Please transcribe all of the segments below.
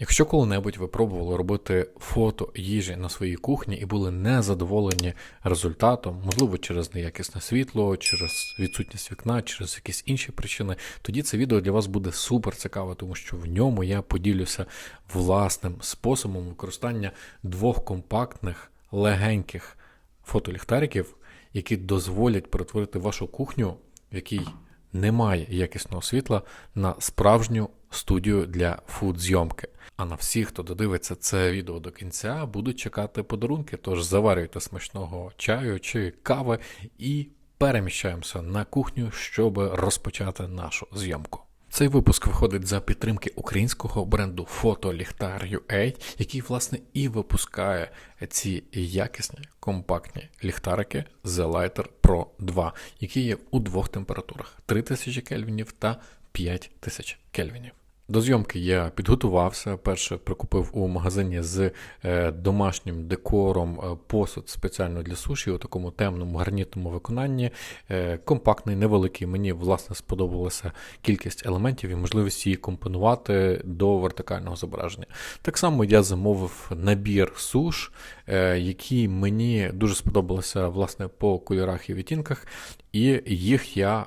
Якщо коли-небудь ви пробували робити фото їжі на своїй кухні і були незадоволені результатом, можливо, через неякісне світло, через відсутність вікна, через якісь інші причини, тоді це відео для вас буде супер цікаве, тому що в ньому я поділюся власним способом використання двох компактних, легеньких фотоліхтариків, які дозволять перетворити вашу кухню, в якій немає якісного світла, на справжню студію для фуд-зйомки. А на всіх, хто додивиться це відео до кінця, будуть чекати подарунки. Тож заварюйте смачного чаю чи кави і переміщаємося на кухню, щоб розпочати нашу зйомку. Цей випуск виходить за підтримки українського бренду Photolіхтар.ua, який власне і випускає ці якісні компактні ліхтарики The Lighter Pro 2, які є у двох температурах 3000 кельвінів та 5000 кельвінів. До зйомки я підготувався. Перше прикупив у магазині з е, домашнім декором е, посуд спеціально для суші у такому темному гарнітному виконанні. Е, компактний, невеликий. Мені власне сподобалася кількість елементів і можливість її компонувати до вертикального зображення. Так само я замовив набір суш, які мені дуже сподобалися власне по кольорах і відтінках. І їх я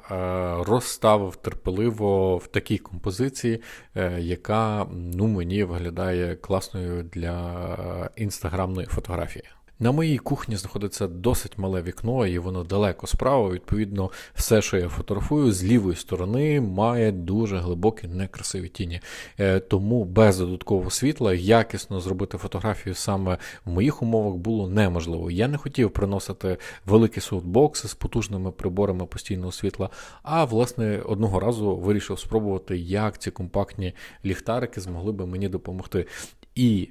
розставив терпеливо в такій композиції, яка ну, мені виглядає класною для інстаграмної фотографії. На моїй кухні знаходиться досить мале вікно, і воно далеко справа. Відповідно, все, що я фотографую, з лівої сторони має дуже глибокі некрасиві тіні. Е, Тому без додаткового світла якісно зробити фотографію саме в моїх умовах було неможливо. Я не хотів приносити великі софтбокси з потужними приборами постійного світла, а власне одного разу вирішив спробувати, як ці компактні ліхтарики змогли би мені допомогти. І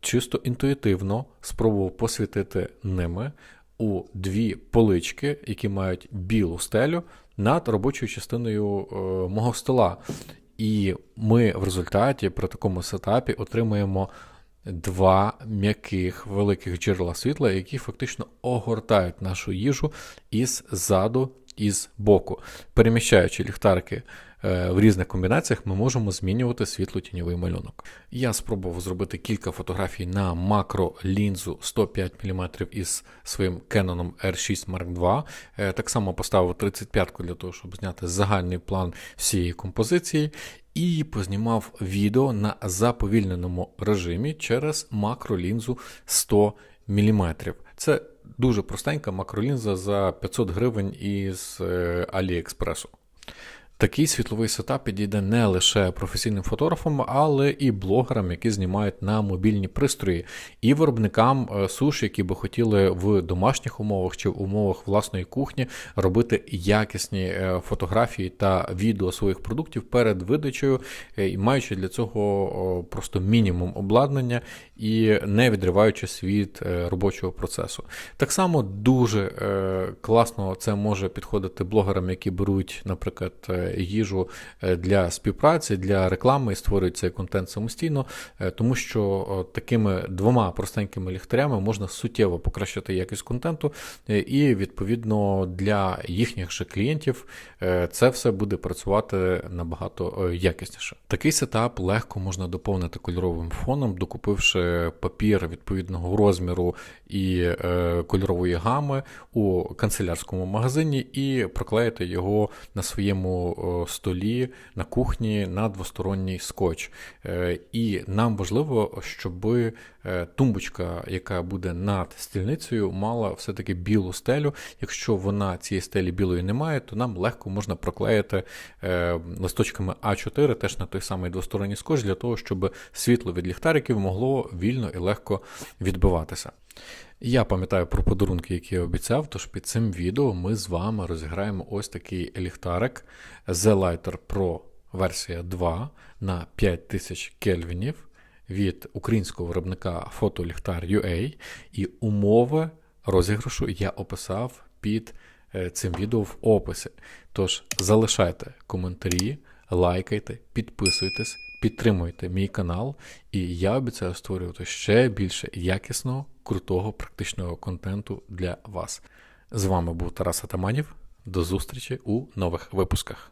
чисто інтуїтивно спробував посвітити ними у дві полички, які мають білу стелю над робочою частиною е, мого стола. І ми в результаті при такому сетапі отримуємо два м'яких великих джерела світла, які фактично огортають нашу їжу із заду і з боку. Переміщаючи ліхтарики е, в різних комбінаціях, ми можемо змінювати світло-тіньовий малюнок. Я спробував зробити кілька фотографій на макролінзу 105 мм із своїм Canon R6 Mark II. Е, Так само поставив 35-ку для того, щоб зняти загальний план всієї композиції. І познімав відео на заповільненому режимі через макролінзу 100 мм. Це дуже простенька макролінза за 500 гривень із е, Аліекспресу. Такий світловий сетап підійде не лише професійним фотографам, але і блогерам, які знімають на мобільні пристрої, і виробникам е, суш, які би хотіли в домашніх умовах чи в умовах власної кухні робити якісні е, фотографії та відео своїх продуктів перед видачею, е, маючи для цього просто мінімум обладнання і не відриваючись від робочого процесу. Так само дуже класно це може підходити блогерам, які беруть, наприклад, їжу е, для співпраці, для реклами і створюють цей контент самостійно, е, тому що такими двома простенькими ліхтарями можна суттєво покращити якість контенту, е, і відповідно для їхніх же клієнтів це все буде працювати набагато якісніше. Такий сетап легко можна доповнити кольоровим фоном, докупивши папір відповідного розміру і кольорової гами у канцелярському магазині, і проклеїти його на своєму столі на кухні на двосторонній скотч. Е, і нам важливо, щоб е, тумбочка, яка буде над стільницею, мала все-таки білу стелю. Якщо вона цієї стелі білої немає, то нам легко можна проклеїти е, листочками А4 теж на той самий двосторонній скотч, для того, щоб світло від ліхтариків могло вільно і легко відбиватися. Я пам'ятаю про подарунки, які я обіцяв, тож під цим відео ми з вами розіграємо ось такий ліхтарик. The Lighter Pro версія 2 на 5000 кельвінів від українського виробника Photolіхтар.ua і умови розіграшу я описав під е, цим відео в описі. Тож залишайте коментарі, лайкайте, підписуйтесь, підтримуйте мій канал, і я обіцяю створювати ще більше якісного, крутого, практичного контенту для вас. З вами був Тарас Атаманів. До зустрічі у нових випусках.